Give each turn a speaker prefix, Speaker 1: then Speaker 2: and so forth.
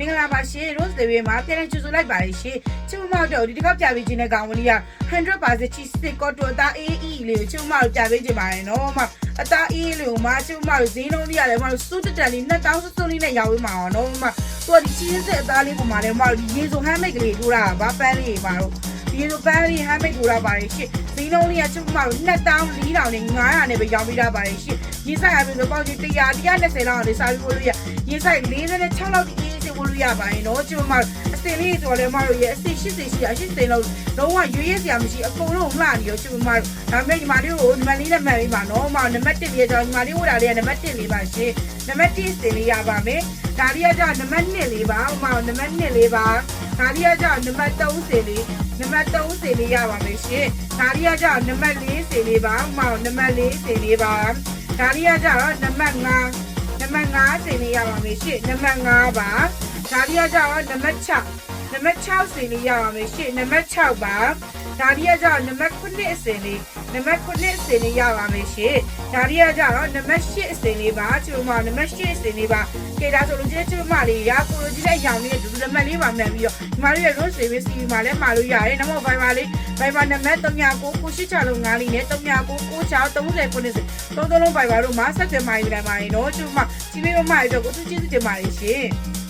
Speaker 1: မင်္ဂလာပါရှင် Rose Devi မှာပြန်လည်ကြိုဆိုလိုက်ပါတယ်ရှင်ချစ်မမောက်တော့ဒီတစ်ခေါက်ပြပေးခြင်းတဲ့ကောင်ဝန်ကြီးက100%ချီစစ်ကော့တိုအသားအေးအေးလေးကိုချစ်မမောက်ပြပေးခြင်းပါတယ်နော်မအသားအေးလေးကိုမချစ်မမောက်ဈေးနှုန်းလေးရတယ်မစူးတက်တက်လေး2000စွန်းလေးနဲ့ရောင်းပေးမှာနော်မသူကဒီချီစစ်အသားလေးပုံမှာလည်းမဒီရေစုံဟမ်းမိတ်ကလေးထိုးတာဗာပန်းလေးပါတော့ဒီလိုပန်းလေးဟမ်းမိတ်ထိုးတာပါတယ်ရှင်ဈေးနှုန်းလေးကချစ်မမောက်2000 4000နဲ့900နဲ့ပဲရောင်းပေးတာပါတယ်ရှင်ရေဆိုင်ရပြီဆိုပေါက်ကြီး100 120လောက်နဲ့စားပြီးပို့လို့ရရေဆိုင်46လောက်ဒီအေးစစ် ပို့လို့ရပါတယ်နော်ချစ်မမောက်အစင်လေးဆိုတော့လည်းမတို့ရဲ့အစင်80ရှိတာ80လောက်လုံးဝရွေးရစရာမရှိအကုန်လုံးလှနေရောချစ်မမောက်ဒါပေမဲ့ညီမလေးကိုညီမလေးနဲ့မှန်ပြီးပါနော်မနံပါတ်1လေးကြောင့်ညီမလေးဟိုတာလေးကနံပါတ်1လေးပါရှင်နံပါတ်1စင်လေးရပါမယ်ဒါလေးကကြောင့်နံပါတ်2လေးပါဟိုမှာနံပါတ်2လေးပါဒါလေးကကြောင့်နံပါတ်3စင်လေးနံပါတ်3စင်လေးရပါမယ်ရှင်ဒါလေးကကြောင့်နံပါတ်4စင်လေးပါဟိုမှာနံပါတ်4စင်လေးပါဒါလေးကကြောင့်နံပါတ်5နံပါတ် 5စင်လေးရပါမယ်ရှင်နံပါတ်5ပါဒါလေးကကြောင့်နံပါတ်6နံပါတ်6စင်လေးရပါမယ်ရှင်နံပါတ်6ပါဒါလေးကကြောင့်နံပါတ်9အစင်လေး နံပါတ်9အစင်လေးရပါမယ်ရှင်ဒါလေးကကြောင့်နံပါတ်8အစင်လေးပါကျမနံပါတ်8အစင်လေးပါကဲဒါဆိုလို့ကျကျမလေးရာကိုလိုကြီးတဲ့ရောင်လေးဒူဒူလက်မလေးပါမှန်ပြီးတော့ဒီမလေးရဲ့ rose service စီမှာလည်းမှာလို့ရတယ်နောက်မှ Viber လေး Viber နံပါတ်39ကိုရှိချလုံး9လေးနဲ့39ကို6 30 90သုံးသုံးလုံး Viber တို့မှာဆက်သွယ်မှာယူလိုက်ပါရင်တော့ကျမကြီးမေးမမအတွက်ကိုသူကျေးဇူးတင်ပါတယ်ရှင်